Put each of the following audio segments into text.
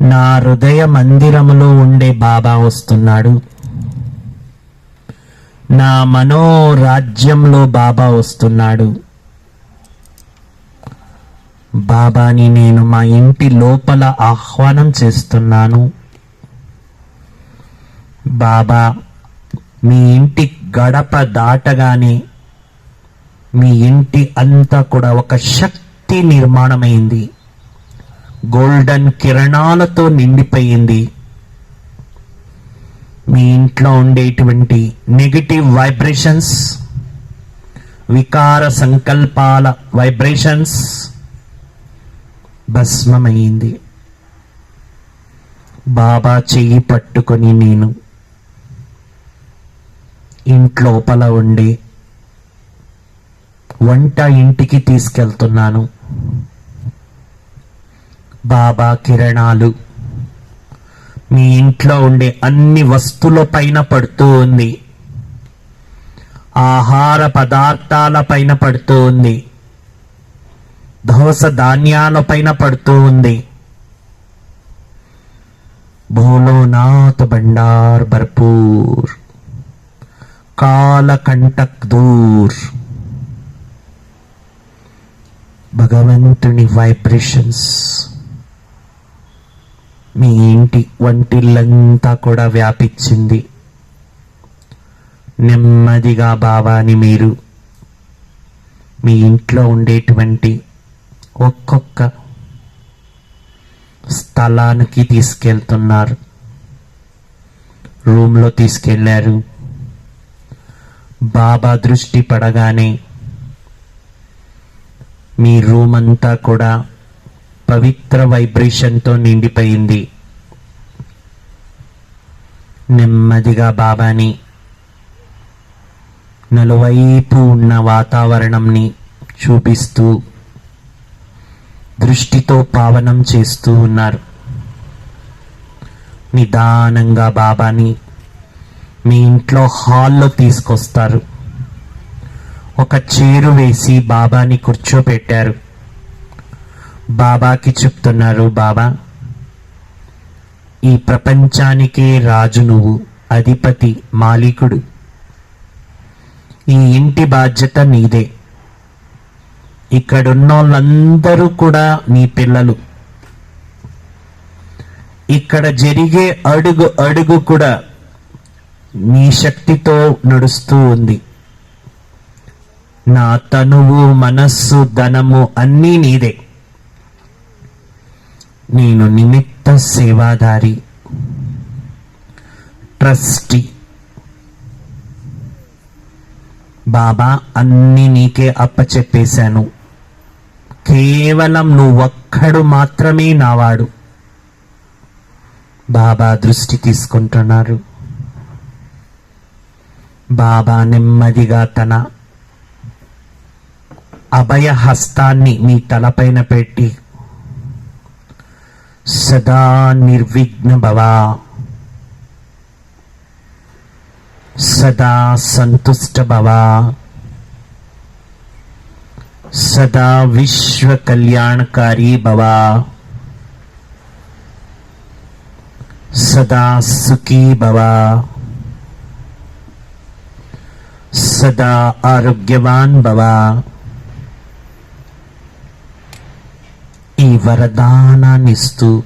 నా హృదయ మందిరములో ఉండే బాబా వస్తున్నాడు. నా మనోరాజ్యంలో బాబా వస్తున్నాడు. బాబాని నేను మా ఇంటి లోపల ఆహ్వానం చేస్తున్నాను. బాబా మీ ఇంటి గడప దాటగానే మీ ఇంటి అంతా కూడా ఒక శక్తి నిర్మాణమైంది. గోల్డెన్ కిరణాలతో నిండిపోయింది. మీ ఇంట్లో ఉండేటువంటి నెగిటివ్ వైబ్రేషన్స్ వికార సంకల్పాల వైబ్రేషన్స్ భస్మమైంది. బాబా చెయ్యి పట్టుకొని నేను ఇంట్లోపల ఉండి వంట ఇంటికి తీసుకెళ్తున్నాను. బాబా కిరణాలు. మీ ఇంట్లో ఉండే అన్ని వస్తువుల పైన పడుతూ ఉంది. ఆహార పదార్థాల పైన పడుతూ ఉంది. దోస ధాన్యాల పైన పడుతూ ఉంది. భోలోనాథ్ భండార్ భర్పూర్. కాలకంటక్ దూర్. భగవంతుని వైబ్రేషన్స్. మీ ఇంటి వంటిల్లంతా కూడా వ్యాపించింది. నెమ్మదిగా బాబాని మీరు మీ ఇంట్లో ఉండేటువంటి ఒక్కొక్క స్థలానికి తీసుకెళ్తున్నారు. రూమ్లో తీసుకెళ్ళారు. బాబా దృష్టి పడగానే మీ రూమ్ అంతా కూడా పవిత్ర వైబ్రేషన్తో నిండిపోయింది. నెమ్మదిగా బాబాని నలువైపు ఉన్న వాతావరణంని చూపిస్తూ దృష్టితో పావనం చేస్తూ ఉన్నారు. నిదానంగా బాబాని మీ ఇంట్లో హాల్లో తీసుకొస్తారు. ఒక చీరు వేసి బాబాని కూర్చోపెట్టారు. బాబాకి చెప్తున్నారు బాబా ఈ ప్రపంచానికే రాజు నువ్వు అధిపతి మాలికుడు. ఈ ఇంటి బాధ్యత నీదే. ఇక్కడున్న వాళ్ళందరూ కూడా నీ పిల్లలు. ఇక్కడ జరిగే అడుగు అడుగు కూడా నీ శక్తితో నడుస్తూ ఉంది. నా తనువు మనస్సు ధనము అన్నీ నీదే. నేను నిమిత్త సేవాదారి. ట్రస్టీ. బాబా అన్ని నీకే అప్పచెప్పేశాను. కేవలం నువ్వొక్కడు మాత్రమే నావాడు. బాబా దృష్టి తీసుకుంటున్నారు. బాబా నెమ్మదిగా తన అభయ హస్తాన్ని మీ తలపైన పెట్టి సదా నిర్విఘ్న భవ. సదా సంతుష్ట భవ. సదా విశ్వ కళ్యాణకారి భవ. సదా సుఖీ భవ. సదా ఆరోగ్యవాన్ భవ. ఈ వరదానాన్నిస్తూ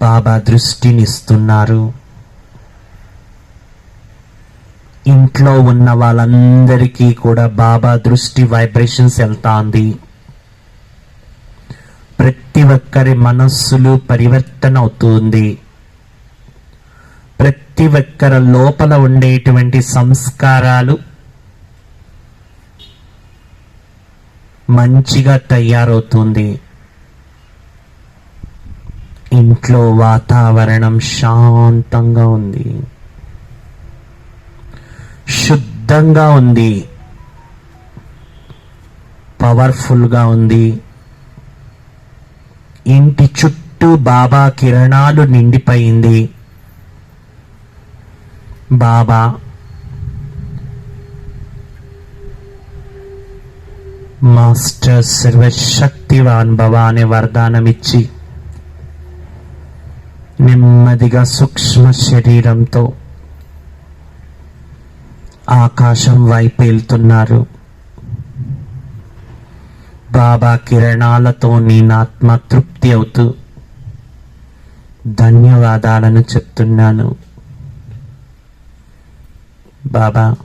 బాబా దృష్టినిస్తున్నారు. ఇంట్లో ఉన్న వాళ్ళందరికీ కూడా బాబా దృష్టి వైబ్రేషన్స్ వెళ్తాంది. ప్రతి ఒక్కరి మనస్సులు పరివర్తన అవుతుంది. ప్రతి ఒక్కరి లోపల ఉండేటువంటి సంస్కారాలు మంచిగా తయారవుతుంది. ఇంట్లో వాతావరణం శాంతంగా ఉంది. శుద్ధంగా ఉంది. పవర్ఫుల్గా ఉంది. ఇంటి చుట్టూ బాబా కిరణాలు నిండిపోయింది. బాబా మాస్టర్ సర్వశక్తివాన్ భవ అనే వరదానం ఇచ్చి నెమ్మదిగా సూక్ష్మ శరీరంతో ఆకాశం వైపు బాబా కిరణాలతో నేనాత్మ తృప్తి అవుతూ ధన్యవాదాలను చెప్తున్నాను. బాబా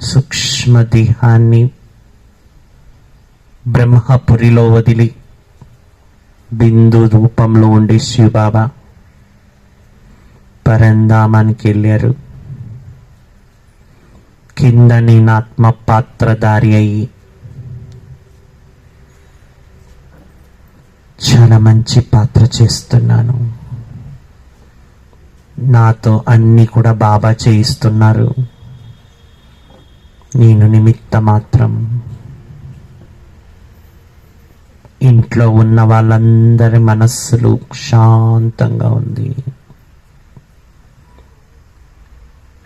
సూక్ష్మదేహాన్ని బ్రహ్మపురిలో వదిలి బిందు రూపంలో ఉండే శివబాబా పరంధామానికి వెళ్ళారు. కింద నేనాత్మ పాత్రధారి అయ్యి చాలా మంచి పాత్ర చేస్తున్నాను. నాతో అన్నీ కూడా బాబా చేయిస్తున్నారు. నేను నిమిత్త మాత్రం ఇంట్లో ఉన్న వాళ్ళందరి మనస్సులు శాంతంగా ఉంది.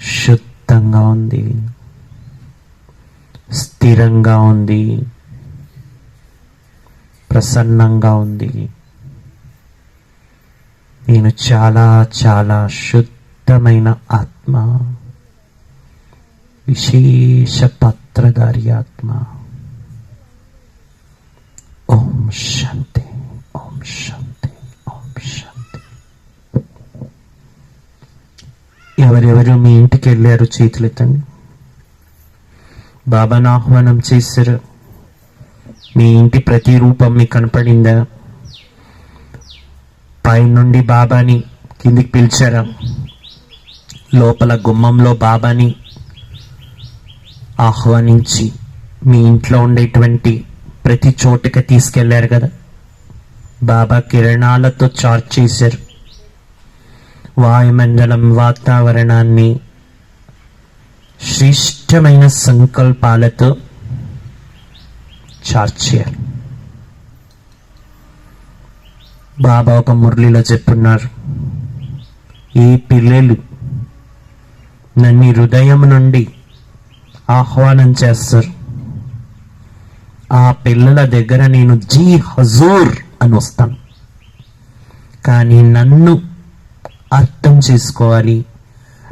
శుద్ధంగా ఉంది. స్థిరంగా ఉంది. ప్రసన్నంగా ఉంది. నేను చాలా చాలా శుద్ధమైన ఆత్మ. విశేష పాత్రధారి ఆత్మ ఓం శాంతి ఓం శాంతి ఓం శాంతి ఎవరెవరు మీ ఇంటికి వెళ్ళారు చేతులెత్తండి బాబాను ఆహ్వానం చేశారు. మీ ఇంటి ప్రతి రూపం మీకు కనపడిందా? పైనుండి బాబాని కిందికి పిలిచారా? లోపల గుమ్మంలో బాబాని ఆహ్వానించి మీ ఇంట్లో ఉండేటువంటి ప్రతి చోటుకి తీసుకెళ్ళారు కదా. బాబా కిరణాలతో చార్జ్ చేశారు. వాయుమండలం వాతావరణాన్ని శ్రేష్టమైన సంకల్పాలతో చార్జ్ చేయాలి. బాబా ఒక మురళిలో చెప్పున్నారు ఈ పిల్లలు నన్ను హృదయం నుండి ఆహ్వానం చేస్తారు. ఆ పిల్లల దగ్గర నేను జీ హజూర్ అని వస్తాను. కానీ నన్ను అర్థం చేసుకోవాలి.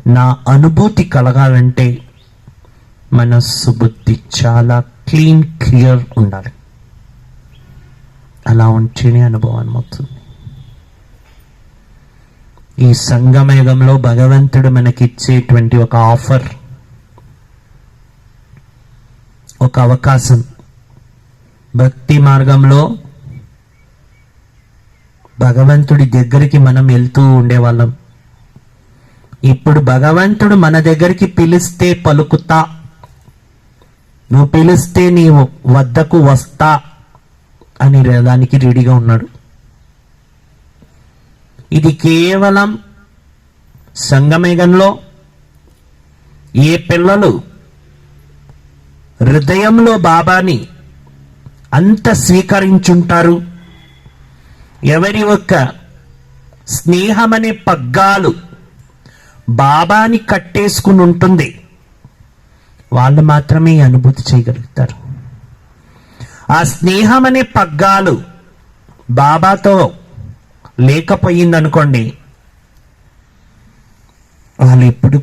నా అనుభూతి కలగాలంటే మనస్సు బుద్ధి చాలా క్లీన్ క్లియర్ ఉండాలి. అలా ఉంటేనే అనుభవం అవుతుంది ఈ సంగమయుగంలో భగవంతుడు మనకిచ్చేటువంటి ఒక ఆఫర్. ఒక అవకాశం. భక్తి మార్గంలో భగవంతుడి దగ్గరికి మనం వెళ్తూ ఉండేవాళ్ళం. ఇప్పుడు భగవంతుడు మన దగ్గరికి పిలిస్తే పలుకుతా. నువ్వు పిలిస్తే నీ వద్దకు వస్తా అని దానికి రెడీగా ఉన్నాడు. ఇది కేవలం సంగమేగంలో ఏ పిల్లలు హృదయంలో బాబాని అంత స్వీకరించుంటారు. ఎవరి యొక్క స్నేహమనే పగ్గాలు బాబాని కట్టేసుకుని ఉంటుంది. వాళ్ళు మాత్రమే అనుభూతి చేయగలుగుతారు. ఆ స్నేహం అనే పగ్గాలు బాబాతో లేకపోయిందనుకోండి వాళ్ళు ఎప్పుడు